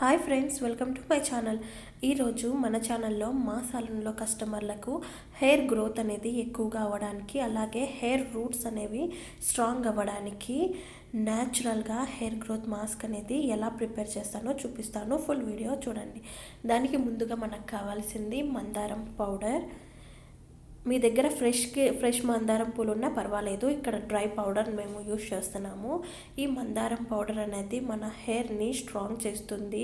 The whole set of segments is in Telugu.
Hi friends welcome to my channel. ఈరోజు మన ఛానల్లో మా సాలన్లో కస్టమర్లకు హెయిర్ గ్రోత్ అనేది ఎక్కువగా అవ్వడానికి అలాగే హెయిర్ రూట్స్ అనేవి స్ట్రాంగ్ అవ్వడానికి న్యాచురల్గా హెయిర్ గ్రోత్ మాస్క్ అనేది ఎలా ప్రిపేర్ చేస్తానో చూపిస్తాను. ఫుల్ వీడియో చూడండి. దానికి ముందుగా మనకు కావాల్సింది మందారం పౌడర్. మీ దగ్గర ఫ్రెష్కి ఫ్రెష్ మందారం పూలు ఉన్నా పర్వాలేదు. ఇక్కడ డ్రై పౌడర్ మేము యూస్ చేస్తున్నాము. ఈ మందారం పౌడర్ అనేది మన హెయిర్ని స్ట్రాంగ్ చేస్తుంది.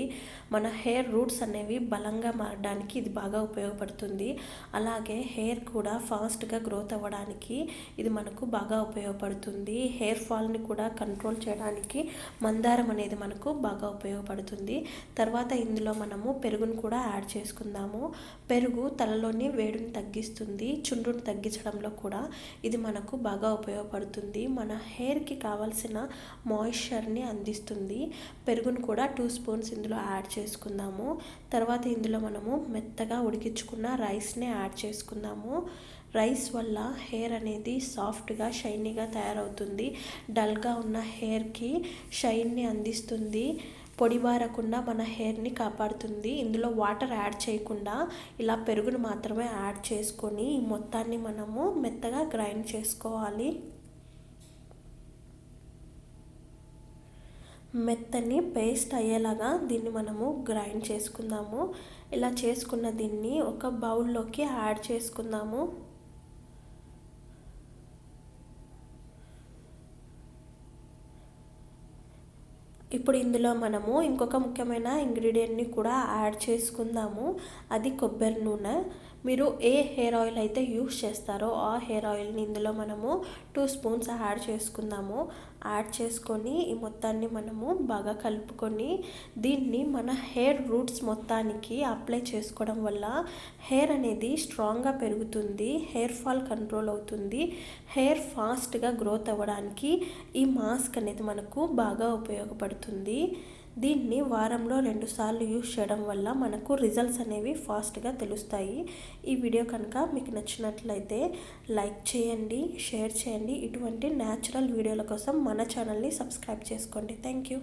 మన హెయిర్ రూట్స్ అనేవి బలంగా మారడానికి ఇది బాగా ఉపయోగపడుతుంది. అలాగే హెయిర్ కూడా ఫాస్ట్గా గ్రోత్ అవ్వడానికి ఇది మనకు బాగా ఉపయోగపడుతుంది. హెయిర్ ఫాల్ని కూడా కంట్రోల్ చేయడానికి మందారం అనేది మనకు బాగా ఉపయోగపడుతుంది. తర్వాత ఇందులో మనము పెరుగును కూడా యాడ్ చేసుకుందాము. పెరుగు తలలోని వేడిని తగ్గిస్తుంది. చుండ్రును తగ్గించడంలో కూడా ఇది మనకు బాగా ఉపయోగపడుతుంది. మన హెయిర్కి కావాల్సిన మాయిశ్చర్ని అందిస్తుంది. పెరుగును కూడా టూ స్పూన్స్ ఇందులో యాడ్ చేసుకుందాము. తర్వాత ఇందులో మనము మెత్తగా ఉడికించుకున్న రైస్ని యాడ్ చేసుకుందాము. రైస్ వల్ల హెయిర్ అనేది సాఫ్ట్గా షైనీగా తయారవుతుంది. డల్గా ఉన్న హెయిర్కి షైన్ని అందిస్తుంది. పొడిబారకుండా మన హెయిర్ని కాపాడుతుంది. ఇందులో వాటర్ యాడ్ చేయకుండా ఇలా పెరుగును మాత్రమే యాడ్ చేసుకొని ఈ మొత్తాన్ని మనము మెత్తగా గ్రైండ్ చేసుకోవాలి. మెత్తని పేస్ట్ అయ్యేలాగా దీన్ని మనము గ్రైండ్ చేసుకుందాము. ఇలా చేసుకున్న దీన్ని ఒక బౌల్లోకి యాడ్ చేసుకుందాము. ఇప్పుడు ఇందులో మనము ఇంకొక ముఖ్యమైన ఇంగ్రీడియంట్ని కూడా యాడ్ చేసుకుందాము. అది కొబ్బరి నూనె. మీరు ఏ హెయిర్ ఆయిల్ అయితే యూస్ చేస్తారో ఆ హెయిర్ ఆయిల్ని ఇందులో మనము టూ స్పూన్స్ యాడ్ చేసుకుందాము. యాడ్ చేసుకొని ఈ మొత్తాన్ని మనము బాగా కలుపుకొని దీన్ని మన హెయిర్ రూట్స్ మొత్తానికి అప్లై చేసుకోవడం వల్ల హెయిర్ అనేది స్ట్రాంగ్గా పెరుగుతుంది హెయిర్ ఫాల్ కంట్రోల్ అవుతుంది హెయిర్ ఫాస్ట్గా గ్రోత్ అవ్వడానికి ఈ మాస్క్ అనేది మనకు బాగా ఉపయోగపడుతుంది. దీన్ని వారంలో రెండుసార్లు యూస్ చేయడం వల్ల మనకు రిజల్ట్స్ అనేవి ఫాస్ట్గా తెలుస్తాయి. ఈ వీడియో కనుక మీకు నచ్చినట్లయితే లైక్ చేయండి షేర్ చేయండి. ఇటువంటి న్యాచురల్ వీడియోల కోసం మన ఛానల్ని సబ్స్క్రైబ్ చేసుకోండి. Thank you